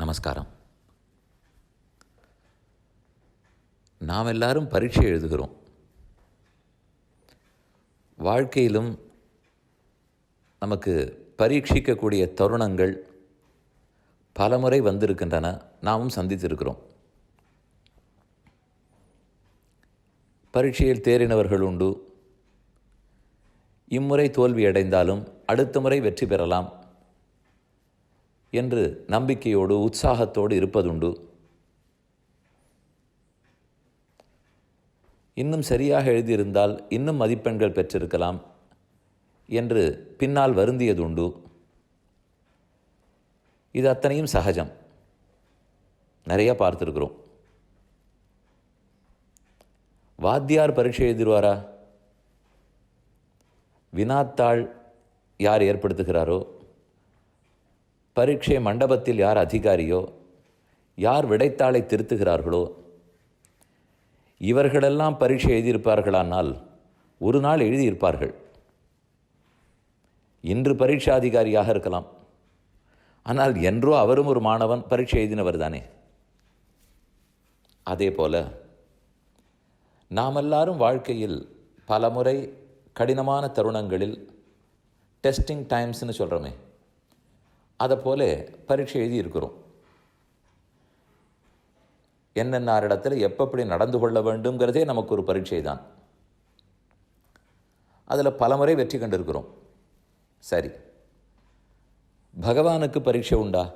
நமஸ்காரம். நாம் எல்லாரும் பரீட்சை எழுதுகிறோம். வாழ்க்கையிலும் நமக்கு பரீட்சிக்கக்கூடிய தருணங்கள் பலமுறை வந்திருக்கின்றன. நாமும் சந்தித்திருக்கிறோம். பரீட்சையில் தேறினவர்கள் உண்டு. இம்முறை தோல்வி அடைந்தாலும் அடுத்த முறை வெற்றி பெறலாம். என்று நம்பிக்கையோடு உற்சாகத்தோடு இருப்பதுண்டு. இன்னும் சரியாக எழுதியிருந்தால் இன்னும் மதிப்பெண்கள் பெற்றிருக்கலாம் என்று பின்னால் வருந்தியதுண்டு. இது அத்தனையும் சகஜம். நிறைய பார்த்துருக்குறோம். வாத்தியார் பரீட்சை எழுதிடுவாரா? வினாத்தாள் யார் ஏற்படுத்துகிறாரோ? பரீட்சை மண்டபத்தில் யார் அதிகாரியோ யார் விடைத்தாளை திருத்துகிறார்களோ இவர்களெல்லாம் பரீட்சை எழுதியிருப்பார்களானால் ஒரு நாள் எழுதியிருப்பார்கள். இன்று பரீட்சாதிகாரியாக இருக்கலாம். ஆனால் என்றோ அவரும் ஒரு மாணவன் பரீட்சை எழுதினவர் தானே. அதே போல நாம் எல்லாரும் வாழ்க்கையில் பலமுறை கடினமான தருணங்களில் டெஸ்டிங் டைம்ஸ்னு சொல்கிறோமே அதை போல பரீட்சை எழுதியிருக்கிறோம். என்னென்ன இடத்துல எப்பப்படி நடந்து கொள்ள வேண்டுங்கிறதே நமக்கு ஒரு பரீட்சை தான் அதில் பலமுறை வெற்றி கண்டிருக்கிறோம். சரி. பகவானுக்கு பரீட்சை உண்டா?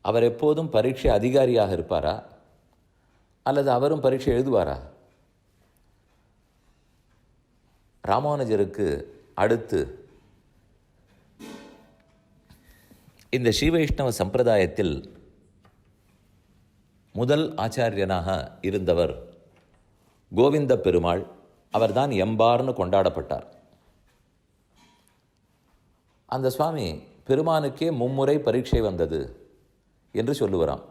அவர் எப்போதும் பரீட்சை அதிகாரியாக இருப்பாரா? அல்லது அவரும் பரீட்சை எழுதுவாரா? ராமானுஜருக்கு அடுத்து இந்த ஸ்ரீவைஷ்ணவ சம்பிரதாயத்தில் முதல் ஆச்சாரியனாக இருந்தவர் கோவிந்த பெருமாள். அவர்தான் எம்பார்னு கொண்டாடப்பட்டார். அந்த சுவாமி பெருமானுக்கே மும்முறை பரீட்சை வந்தது என்று சொல்லுவராம்.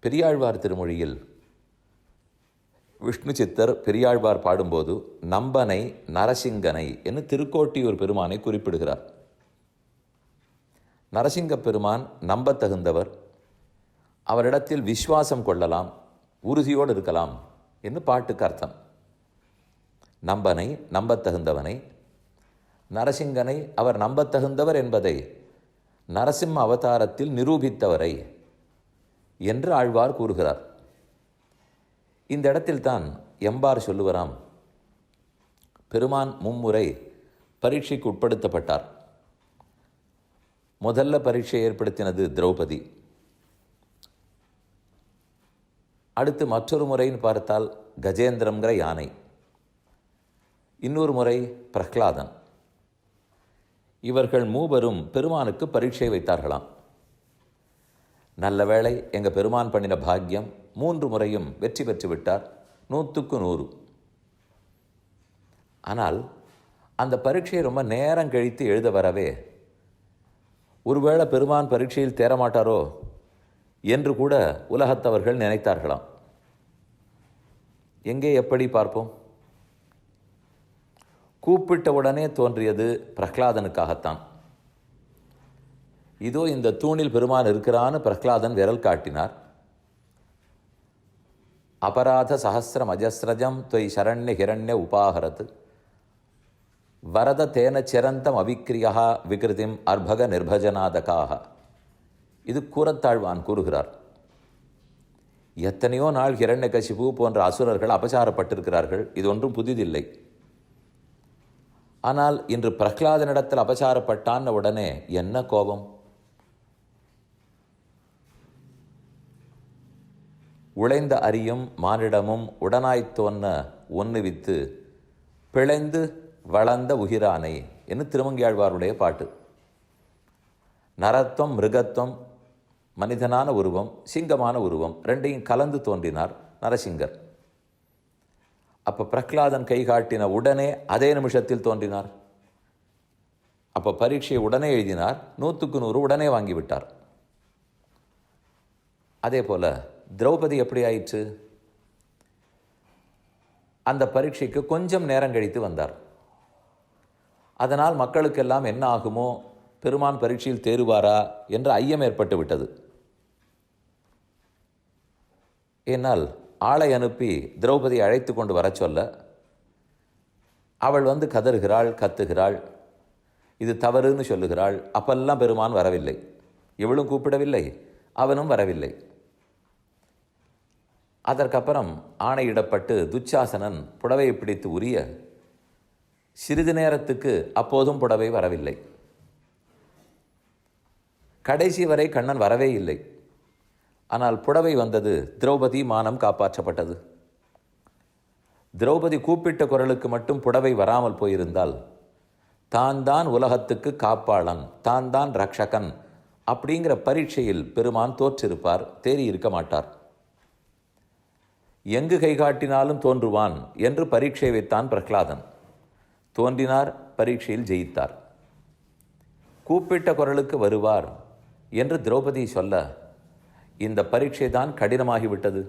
பெரியாழ்வார் திருமொழியில் விஷ்ணு சித்தர் பெரியாழ்வார் பாடும்போது நம்பனை நரசிங்கனை என்று திருக்கோட்டியூர் பெருமானை குறிப்பிடுகிறார். நரசிங்க பெருமான் நம்பத்தகுந்தவர் அவரிடத்தில் விஸ்வாசம் கொள்ளலாம் உறுதியோடு இருக்கலாம் என்று பாட்டுக்கு அர்த்தம். நம்பனை நம்பத்தகுந்தவனை நரசிங்கனை அவர் நம்பத்தகுந்தவர் என்பதை நரசிம்ம அவதாரத்தில் நிரூபித்தவரை என்று ஆழ்வார் கூறுகிறார். இந்த இடத்தில்தான் எம்பார் சொல்லுவராம் பெருமான் மும்முறை பரீட்சைக்கு உட்படுத்தப்பட்டார். முதல்ல பரீட்சை ஏற்படுத்தினது திரௌபதி. அடுத்து மற்றொரு முறைன்னு பார்த்தால் கஜேந்திரங்கிற யானை. இன்னொரு முறை பிரஹ்லாதன். இவர்கள் மூவரும் பெருமானுக்கு பரீட்சை வைத்தார்களாம். நல்ல வேளை எங்கள் பெருமான் பண்ணின பாக்கியம் மூன்று முறையும் வெற்றி பெற்று விட்டார். நூற்றுக்கு நூறு. ஆனால் அந்த பரீட்சையை ரொம்ப நேரம் கழித்து எழுத வரவே ஒருவேளை பெருமான் பரீட்சையில் தேரமாட்டாரோ என்று கூட உலகத்தவர்கள் நினைத்தார்களாம். எங்கே எப்படி பார்ப்போம்? கூப்பிட்ட உடனே தோன்றியது பிரகலாதனுக்காகத்தான் இதோ இந்த தூணில் பெருமான் இருக்கிறான்னு பிரஹ்லாதன் விரல் காட்டினார். அபராத சஹசிரம் அஜஸ்ரஜம் தொய் சரண்ய ஹிரண்ய உபாகரத் வரத தேன சிரந்தம் அவிக்ரியா விகிருதிம் அர்பக நிர்பஜனாதகாக. இது கூறத்தாழ்வான் கூறுகிறார். எத்தனையோ நாள் ஹிரண்ய கசிபு போன்ற அசுரர்கள் அபசாரப்பட்டிருக்கிறார்கள் இது ஒன்றும் புதிதில்லை. ஆனால் இன்று பிரஹ்லாதனிடத்தில் அபசாரப்பட்டான உடனே என்ன கோபம்? உழைந்த அரியும் மானிடமும் உடனாய்த் தோன்ன ஒன்னுவித்து பிழைந்து வளர்ந்த உகிரானை என்று திருமங்கியாழ்வாருடைய பாட்டு. நரத்துவம் மிருகத்துவம் மனிதனான உருவம் சிங்கமான உருவம் ரெண்டையும் கலந்து தோன்றினார் நரசிங்கர். அப்போ பிரகலாதன் கை காட்டின உடனே அதே நிமிஷத்தில் தோன்றினார். அப்போ பரீட்சையை உடனே எழுதினார் நூற்றுக்கு நூறு உடனே வாங்கிவிட்டார் அதே போல் திரௌபதி எப்படி ஆயிற்று அந்த பரீட்சைக்கு கொஞ்சம் நேரம் கழித்து வந்தார். அதனால் மக்களுக்கெல்லாம் என்ன ஆகுமோ பெருமான் பரீட்சையில் தேறுவாரா என்ற ஐயம் ஏற்பட்டு விட்டது. என்னால் ஆளை அனுப்பி திரௌபதி அழைத்து கொண்டு வரச் சொல்ல அவள் வந்து கதறுகிறாள் கத்துகிறாள் இது தவறுன்னு சொல்லுகிறாள் அப்பெல்லாம் பெருமான் வரவில்லை. இவளும் கூப்பிடவில்லை அவனும் வரவில்லை. அதற்கப்புறம் ஆணையிடப்பட்டு துச்சாசனன் புடவையை பிடித்து உரிய சிறிது நேரத்துக்கு அப்போதும் புடவை வரவில்லை. கடைசி வரை கண்ணன் வரவே இல்லை. ஆனால் புடவை வந்தது திரௌபதி மானம் காப்பாற்றப்பட்டது. திரௌபதி கூப்பிட்ட குரலுக்கு மட்டும் புடவை வராமல் போயிருந்தால் தான் தான் உலகத்துக்கு காப்பாளன் தான் தான் ரக்ஷகன் அப்படிங்கிற பரீட்சையில் பெருமான் தோற்றிருப்பார் தேறியிருக்க மாட்டார். எங்கு கைகாட்டினாலும் தோன்றுவான் என்று பரீட்சை வைத்தான் பிரகலாதன் தோன்றினார் பரீட்சையில் ஜெயித்தார். கூப்பிட்ட குரலுக்கு வருவார் என்று திரௌபதி சொல்ல இந்த பரீட்சை தான் கடினமாகிவிட்டது.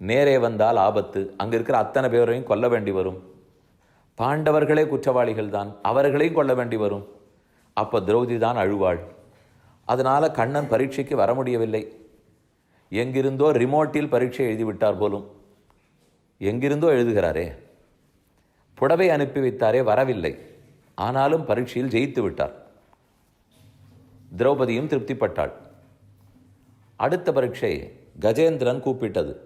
நேரே வந்தால் ஆபத்து அங்கே இருக்கிற அத்தனை பேரையும் கொல்ல வேண்டி வரும். பாண்டவர்களே குற்றவாளிகள் தான் அவர்களையும் கொல்ல வேண்டி வரும். அப்போ திரௌதி தான் அழுவாள். அதனால் கண்ணன் பரீட்சைக்கு வர முடியவில்லை எங்கிருந்தோ ரிமோட்டில் பரீட்சை எழுதிவிட்டார் போலும். எங்கிருந்தோ எழுதுகிறாரே. புடவை அனுப்பி வைத்தாரே வரவில்லை. ஆனாலும் பரீட்சையில் ஜெயித்து விட்டார். திரௌபதியும் திருப்திப்பட்டாள். அடுத்த பரீட்சை கஜேந்திரன் கூப்பிட்டது.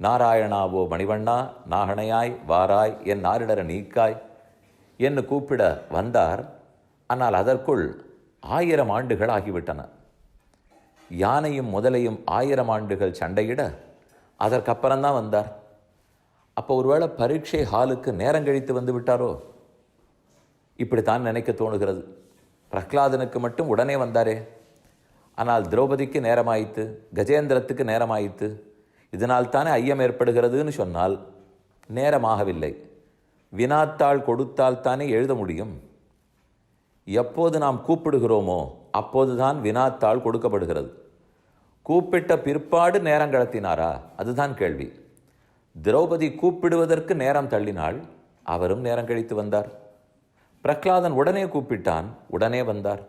நாராயணாவோ மணிவண்ணா நாகணையாய் வாராய் என் நாரிடர நீக்காய் என்று கூப்பிட வந்தார். ஆனால் அதற்குள் ஆயிரம் ஆண்டுகள் ஆகிவிட்டன. யானையும் முதலையும் ஆயிரம் ஆண்டுகள் சண்டையிட அதற்கப்புறம்தான் வந்தார். அப்போ ஒருவேளை பரீட்சை ஹாலுக்கு நேரம் கழித்து வந்து விட்டாரோ? இப்படித்தான் நினைக்க தோணுகிறது. பிரஹ்லாதனுக்கு மட்டும் உடனே வந்தாரே. ஆனால் திரௌபதிக்கு நேரமாயித்து கஜேந்திரத்துக்கு நேரமாயித்து இதனால் தானே ஐயம் ஏற்படுகிறதுன்னு சொன்னால் நேரமாகவில்லை. வினாத்தாள் கொடுத்தால் தானே எழுத முடியும். எப்போது நாம் கூப்பிடுகிறோமோ அப்போதுதான் வினாத்தாள் கொடுக்கப்படுகிறது. கூப்பிட்ட பிற்பாடு நேரம் கடத்தினாரா? அதுதான் கேள்வி. திரௌபதி கூப்பிடுவதற்கு நேரம் தள்ளினாள். அவரும் நேரம் கழித்து வந்தார். பிரகலாதன் உடனே கூப்பிட்டான். உடனே வந்தார்.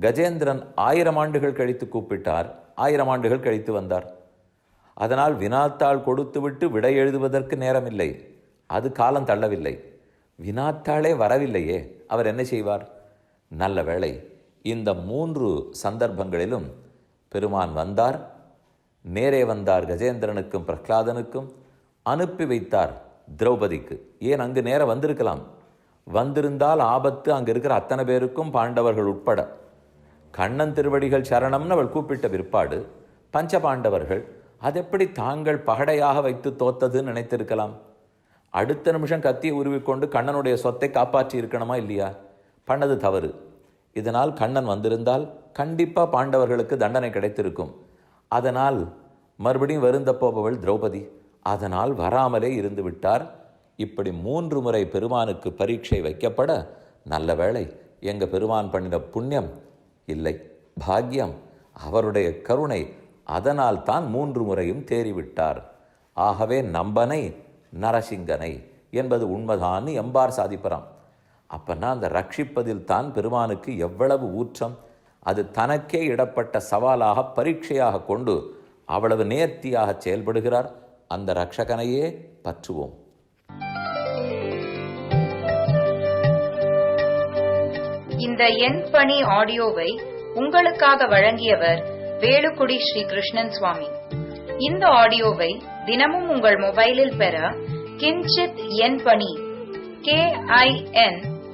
கஜேந்திரன் ஆயிரம் ஆண்டுகள் கழித்து கூப்பிட்டார். ஆயிரம் ஆண்டுகள் கழித்து வந்தார். அதனால் வினாத்தாள் கொடுத்துவிட்டு விடை எழுதுவதற்கு நேரமில்லை. அது காலம் தள்ளவில்லை. வினாத்தாளே வரவில்லையே. அவர் என்ன செய்வார்? நல்ல வேளை இந்த மூன்று சந்தர்ப்பங்களிலும் பெருமான் வந்தார். நேரே வந்தார் கஜேந்திரனுக்கும் பிரகலாதனுக்கும். அனுப்பி வைத்தார் திரௌபதிக்கு. ஏன் அங்கு நேரம் வந்திருக்கலாம்? வந்திருந்தால் ஆபத்து அங்கு இருக்கிற அத்தனை பேருக்கும் பாண்டவர்கள் உட்பட. கண்ணன் திருவடிகள் சரணம்னு அவள் கூப்பிட்ட பிற்பாடு பஞ்ச பாண்டவர்கள் அதெப்படி தாங்கள் பகடையாக வைத்து தோத்ததுன்னு நினைத்திருக்கலாம்? அடுத்த நிமிஷம் கத்தியை உருவிக்கொண்டு கண்ணனுடைய சொத்தை காப்பாற்றி இருக்கணுமா இல்லையா? பண்ணது தவறு. இதனால் கண்ணன் வந்திருந்தால் கண்டிப்பாக பாண்டவர்களுக்கு தண்டனை கிடைத்திருக்கும். அதனால் மறுபடியும் வருந்த போபவள் திரௌபதி. அதனால் வராமலே இருந்து விட்டார். இப்படி மூன்று முறை பெருமானுக்கு பரீட்சை வைக்கப்பட நல்ல வேளை எங்கள் பெருமான் பண்ணின புண்ணியம் இல்லை பாக்கியம். அவருடைய கருணை அதனால் தான் மூன்று முறையும் தேறிவிட்டார். ஆகவே நம்பனை நரசிங்கனை என்பது உண்மைதான்னு எம்பார் சாதிப்பறான் அப்பன்னா அந்த ரட்சிப்பதில் தான் பெருமானுக்கு எவ்வளவு ஊற்றம்? அது தனக்கே இடப்பட்ட சவாலாக பரீட்சையாக கொண்டு அவ்வளவு நேர்த்தியாக செயல்படுகிறார். அந்த ரட்சகனையே பற்றுவோம். இந்த எண் பணி ஆடியோவை உங்களுக்காக வழங்கியவர் வேலுக்குடி ஸ்ரீ கிருஷ்ணன் சுவாமி. இந்த ஆடியோவை தினமும் உங்கள் மொபைலில் பெற கிஞ்சித் எண் பணி கே ஐ என்